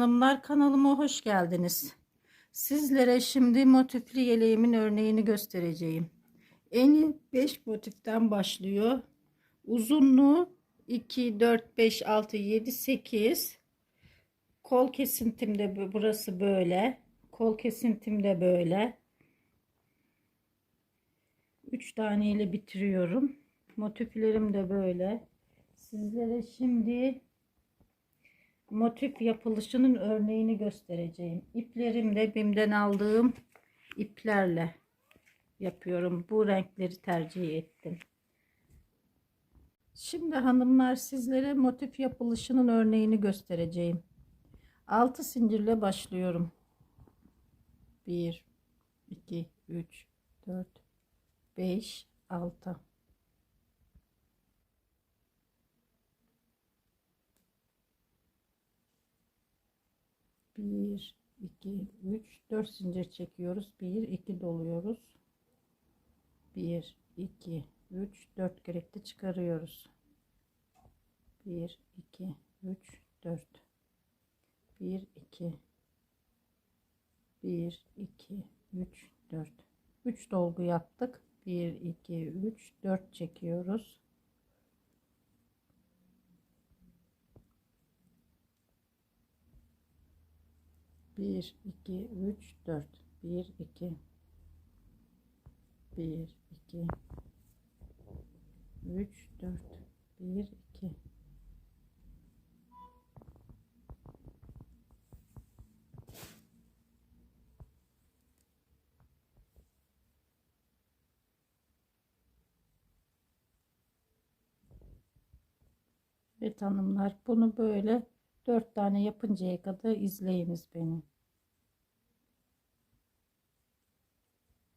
Hanımlar kanalıma hoş geldiniz. Sizlere şimdi motifli yeleğimin örneğini göstereceğim. Eni 5 motiften başlıyor. Uzunluğu 2, 4, 5, 6, 7, 8. Kol kesintimde bu- burası böyle. Kol kesintimde böyle. 3 tane ile bitiriyorum. Motiflerim de böyle. Sizlere şimdi motif yapılışının örneğini göstereceğim. İplerim de BİM'den aldığım iplerle yapıyorum. Bu renkleri tercih ettim. Şimdi hanımlar sizlere motif yapılışının örneğini göstereceğim. 6 zincirle başlıyorum. 1 2 3 4 5 6 1 2 3 4 zincir çekiyoruz. 1 2 doluyoruz. 1 2 3 4 gerekli çıkarıyoruz. 1 2 3 4 1 2 1 2 3 4 3 dolgu yaptık. 1 2 3 4 çekiyoruz bir iki üç dört. Bir iki. Bir iki. Üç dört. Bir iki. Evet hanımlar bunu böyle dört tane yapıncaya kadar izleyiniz beni.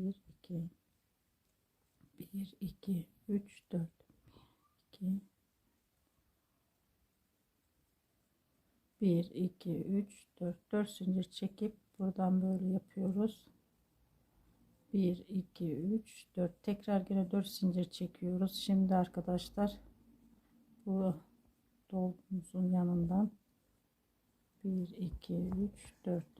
1 2 1 2 3 4 2 1 2 3 4 4 zincir çekip buradan böyle yapıyoruz. 1 2 3 4 tekrar yine 4 zincir çekiyoruz. Şimdi arkadaşlar bu dolgumuzun yanından 1 2 3 4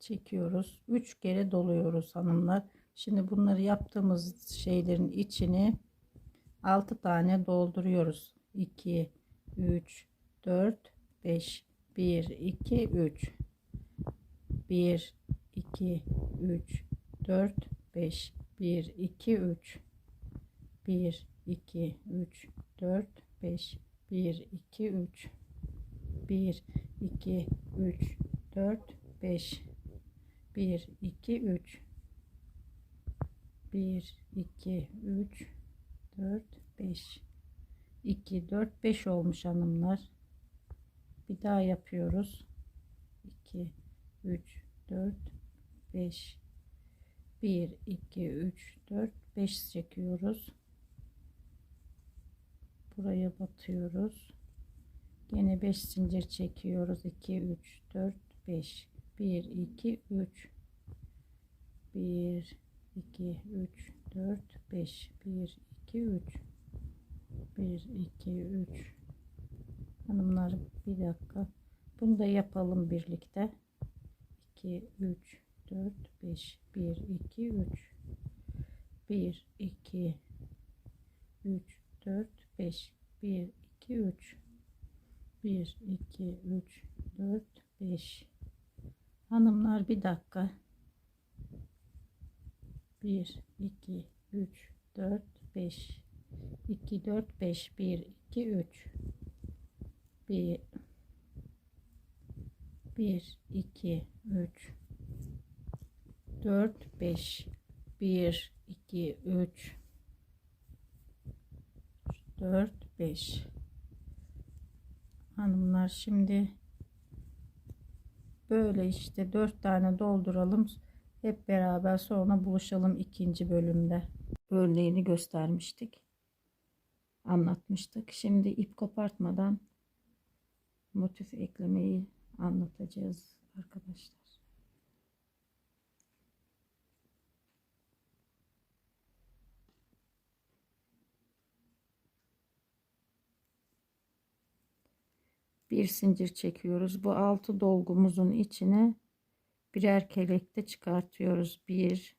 çekiyoruz. 3 kere doluyoruz hanımlar. Şimdi bunları yaptığımız şeylerin içini 6 tane dolduruyoruz. 2 3 4 5 1 2 3 1 2 3 4 5 1 2 3 1 2 3 4 5 1 2 3 1 2 3 4 5 1 2 3 1 2 3 4 5 2 4 5 olmuş hanımlar. Bir daha yapıyoruz. 2 3 4 5 1 2 3 4 5 çekiyoruz. Buraya batıyoruz. Yine 5 zincir çekiyoruz. 2 3 4 5 1 2 3 1 2 3 4 5 1 2 3 1 2 3 hanımlar bir dakika. Bunu da yapalım birlikte. 2 3 4 5 1 2 3 1 2 3 4 5 1 2 3 1 2 3 4 5 hanımlar bir dakika 1 2 3 4 5 2 4 5 1 2 3 1 1 2 3 4 5 1 2 3 4 5 hanımlar şimdi böyle işte 4 tane dolduralım hep beraber sonra buluşalım ikinci bölümde. Örneğini göstermiştik. Anlatmıştık. Şimdi ip kopartmadan motif eklemeyi anlatacağız arkadaşlar. Bir zincir çekiyoruz. Bu altı dolgumuzun içine birer kelekte çıkartıyoruz. Bir,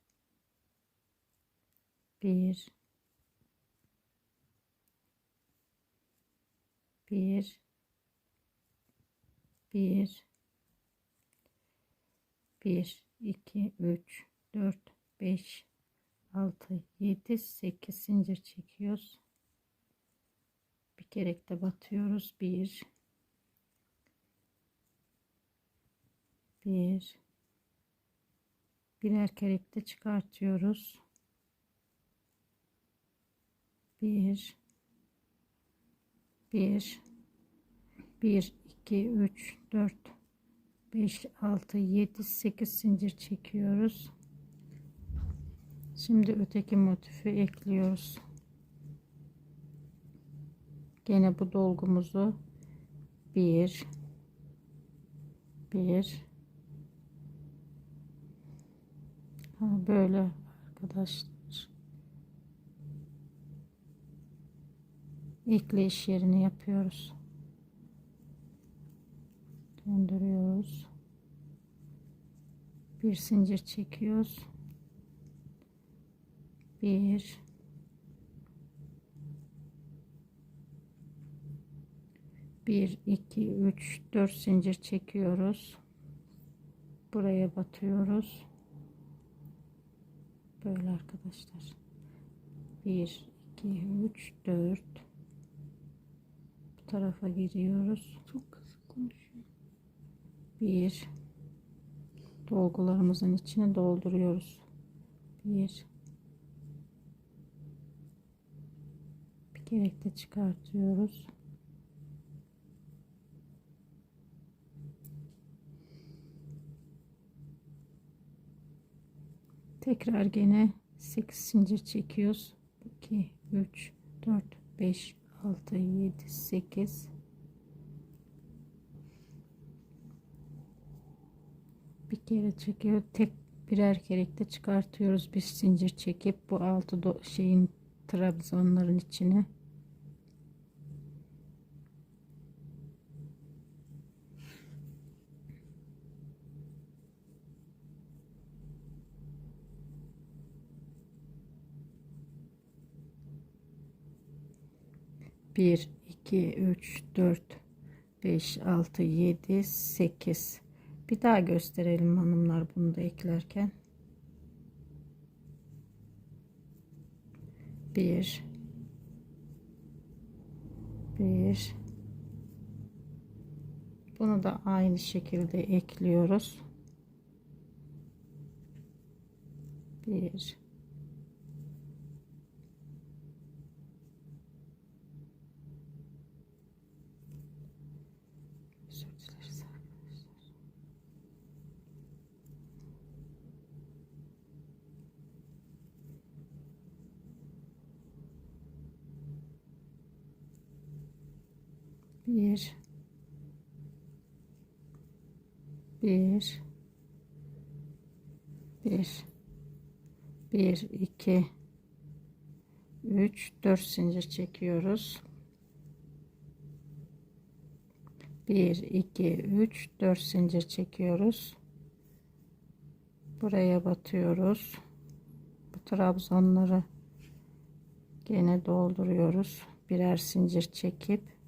bir, bir, bir, bir, iki, üç, dört, beş, altı, yedi, sekiz zincir çekiyoruz. Bir kelekte batıyoruz. Bir, bir birer kerekte çıkartıyoruz. 1 1 1 2 3 4 5 6 7 8 zincir çekiyoruz. Şimdi öteki motifi ekliyoruz. Gene bu dolgumuzu 1 1 böyle arkadaşlar. ekleyiş yerini yapıyoruz. Döndürüyoruz. Bir zincir çekiyoruz. Bir bir iki üç dört zincir çekiyoruz buraya batıyoruz Böyle arkadaşlar. 1, 2, 3, 4. Bu tarafa giriyoruz. Çok kısık konuşuyor. 1. Dolgularımızın içine dolduruyoruz. 1. Bir gerekte çıkartıyoruz. Tekrar gene 8 zincir çekiyoruz. 2 3 4 5 6 7 8 bir kere çekiyor. Tek birer kerekte çıkartıyoruz. Bir zincir çekip bu altı şeyin trabzonların içine 1 2 3 4 5 6 7 8 bir daha gösterelim hanımlar bunu da eklerken. 1 1 bunu da aynı şekilde ekliyoruz. 1 Bir. Bir. Bir. Bir iki. Üç. Dört zincir çekiyoruz. 1 2 3 4 zincir çekiyoruz. Buraya batıyoruz. Bu trabzanları gene dolduruyoruz. Birer zincir çekip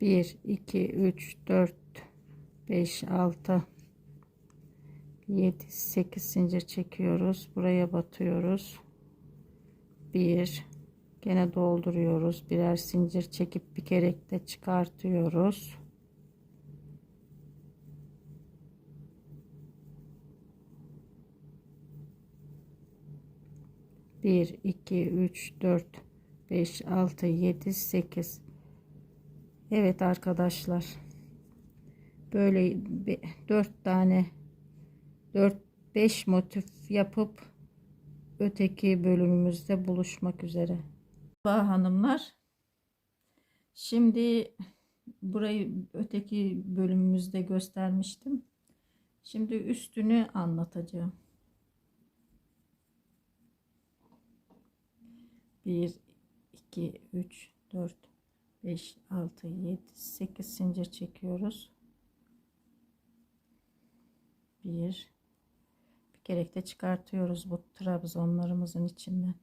bir iki üç dört beş altı yedi sekiz zincir çekiyoruz. Buraya batıyoruz. Bir gene dolduruyoruz. Birer zincir çekip bir kerekte çıkartıyoruz. Bir iki üç dört beş altı yedi sekiz Evet arkadaşlar böyle dört tane dört beş motif yapıp öteki bölümümüzde buluşmak üzere. Merhaba hanımlar. Şimdi burayı öteki bölümümüzde göstermiştim. Şimdi üstünü anlatacağım. 1 2 3 4 5 6 7 8 zincir çekiyoruz. 1 bir kerek de çıkartıyoruz bu trabzonlarımızın içinden.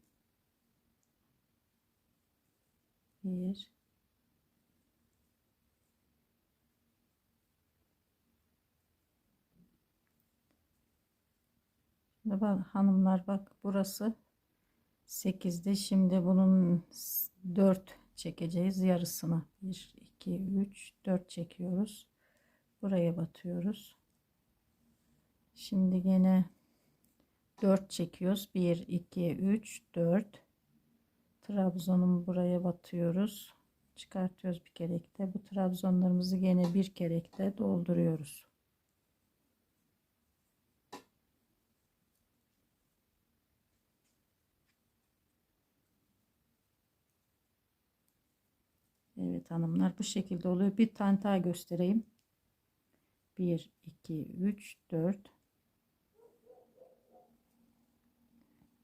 1 Şimdi hanımlar bak burası 8'de şimdi bunun 4 çekeceğiz. Yarısına 1 2 3 4 çekiyoruz. Buraya batıyoruz. Şimdi gene 4 çekiyoruz. 1 2 3 4 trabzonun buraya batıyoruz. Çıkartıyoruz bir kerekte. Bu trabzonlarımızı gene bir kerekte dolduruyoruz Evet hanımlar bu şekilde oluyor. Bir tane daha göstereyim. 1, 2, 3, 4.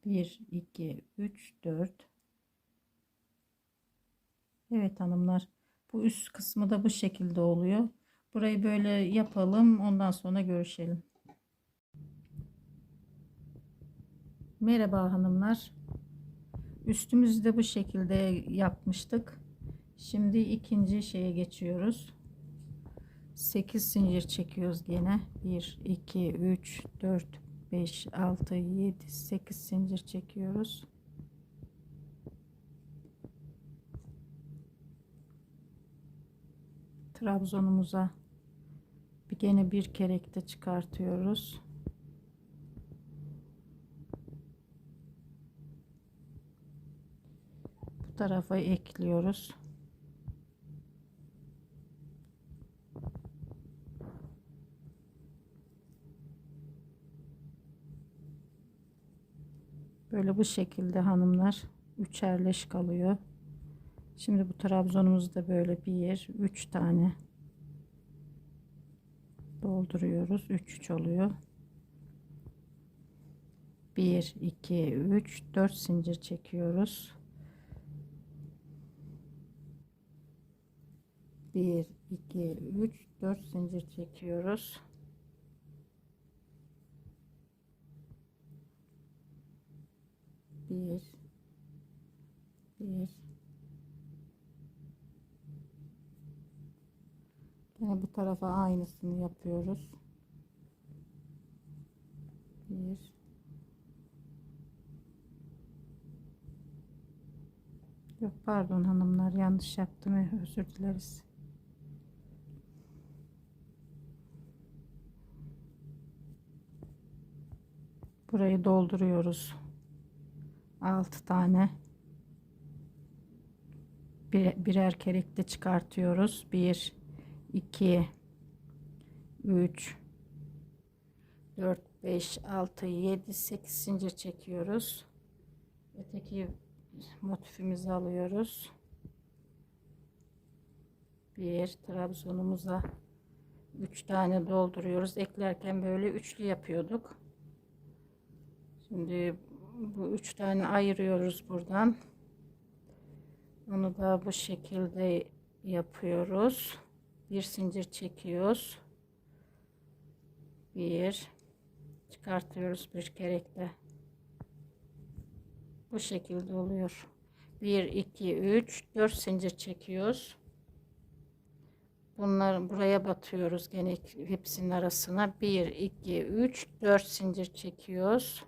1, 2, 3, 4. Evet hanımlar. Bu üst kısmı da bu şekilde oluyor. Burayı böyle yapalım. Ondan sonra görüşelim. Merhaba hanımlar. Üstümüzü de bu şekilde yapmıştık. Şimdi ikinci şeye geçiyoruz. 8 zincir çekiyoruz gene. 1 2 3 4 5 6 7 8 zincir çekiyoruz. Trabzonumuza bir gene bir kerekte çıkartıyoruz. Bu tarafa ekliyoruz. Böyle bu şekilde hanımlar üçerleş kalıyor. Şimdi bu trabzonumuzu böyle bir, üç tane dolduruyoruz. Üç üç oluyor. Bir, iki, üç, dört zincir çekiyoruz. Bir, iki, üç, dört zincir çekiyoruz. Bir. Bir. Yine bu tarafa aynısını yapıyoruz. Bir. Yok pardon hanımlar yanlış yaptım. Özür dileriz. Burayı dolduruyoruz 6 tane. Bir, birer kerekte çıkartıyoruz. 1 2 3 4 5 6 7 8 zincir çekiyoruz. Öteki motifimizi alıyoruz. Bir trabzonumuza 3 tane dolduruyoruz. Eklerken böyle üçlü yapıyorduk. Şimdi bu üç tane ayırıyoruz buradan onu da bu şekilde yapıyoruz bir zincir çekiyoruz. Bir çıkartıyoruz bir kerekle. Bu şekilde oluyor. 1 2 3 4 zincir çekiyoruz. Bunları buraya batıyoruz gene hepsinin arasına. 1 2 3 4 zincir çekiyoruz.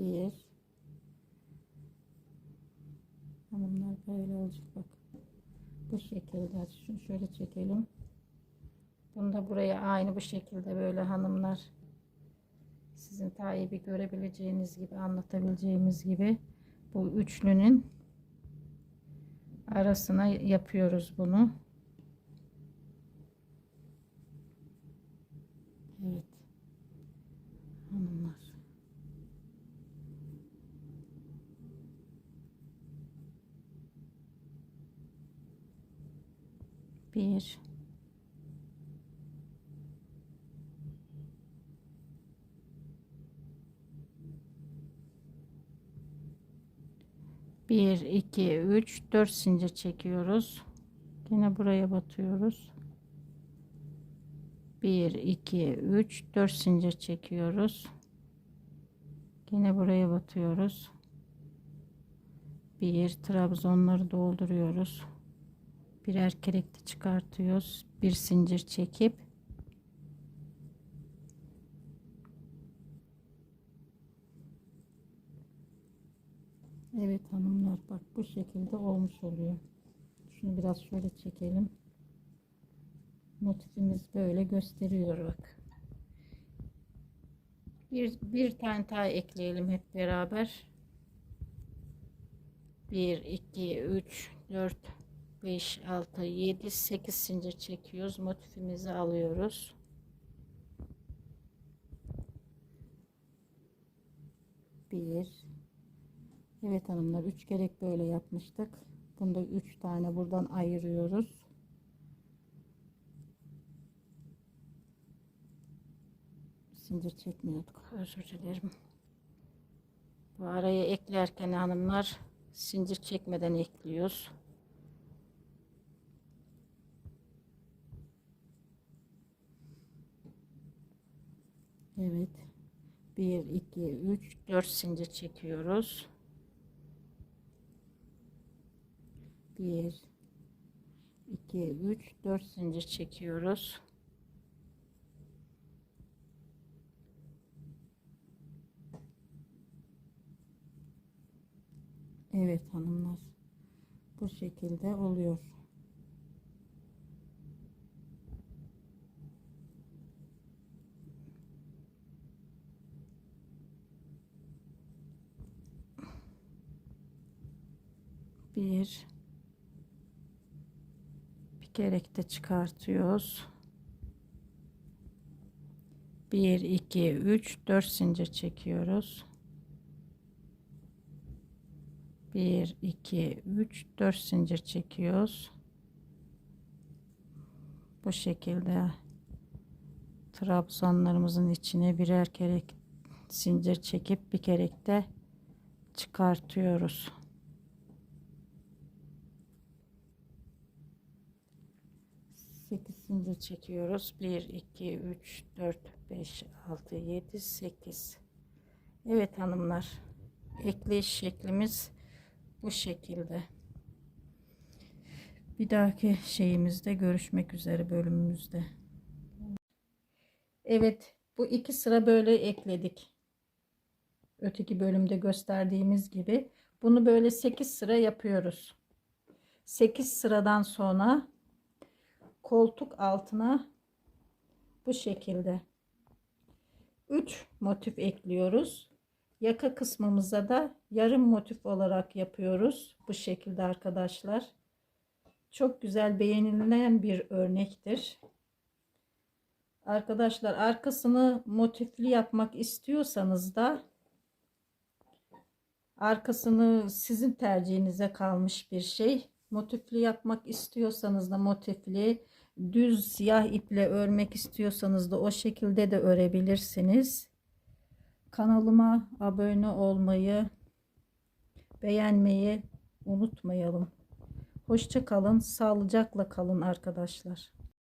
Bir. Hanımlar böyle olacak bak. Bu şekilde. Şunu şöyle çekelim. Bunu da buraya aynı bu şekilde böyle hanımlar sizin bir görebileceğiniz gibi anlatabileceğimiz gibi bu üçlünün arasına yapıyoruz bunu. 1 1 2 3 4 zincir çekiyoruz. Yine buraya batıyoruz. 1 2 3 4 zincir çekiyoruz. Yine buraya batıyoruz. 1 trabzonları dolduruyoruz. Birer kerekli çıkartıyoruz. Bir zincir çekip Evet hanımlar bak bu şekilde olmuş oluyor. Şunu biraz şöyle çekelim. Motifimiz böyle gösteriyor bak. Bir, bir tane daha ekleyelim hep beraber. 1 2 3 4 5 6 7 8 zincir çekiyoruz. Motifimizi alıyoruz. Bir, Evet hanımlar üç gerek böyle yapmıştık. Bunda üç tane buradan ayırıyoruz. Zincir çekmiyorduk. Özür dilerim. Bu araya eklerken hanımlar zincir çekmeden ekliyoruz. Evet. 1 2 3 4 zincir çekiyoruz. 1 2 3 4 zincir çekiyoruz. Evet hanımlar. Bu şekilde oluyor. Bir gerek de çıkartıyoruz. 1 2 3 4 zincir çekiyoruz. 1 2 3 4 zincir çekiyoruz. Bu şekilde trabzanlarımızın içine birer kere zincir çekip bir kerek de çıkartıyoruz. 8 zincir çekiyoruz. 1 2 3 4 5 6 7 8 Evet hanımlar ekleyiş şeklimiz bu şekilde. Bir dahaki şeyimizde görüşmek üzere bölümümüzde. Evet bu iki sıra böyle ekledik. Öteki bölümde gösterdiğimiz gibi bunu böyle 8 sıra yapıyoruz. 8 sıradan sonra koltuk altına bu şekilde 3 motif ekliyoruz. Yaka kısmımıza da yarım motif olarak yapıyoruz. Bu şekilde arkadaşlar. Çok güzel beğenilen bir örnektir. Arkadaşlar arkasını motifli yapmak istiyorsanız da arkasını sizin tercihinize kalmış bir şey. Motifli yapmak istiyorsanız da motifli düz siyah iple örmek istiyorsanız da o şekilde de örebilirsiniz. Kanalıma abone olmayı, beğenmeyi unutmayalım. Hoşça kalın, sağlıcakla kalın arkadaşlar.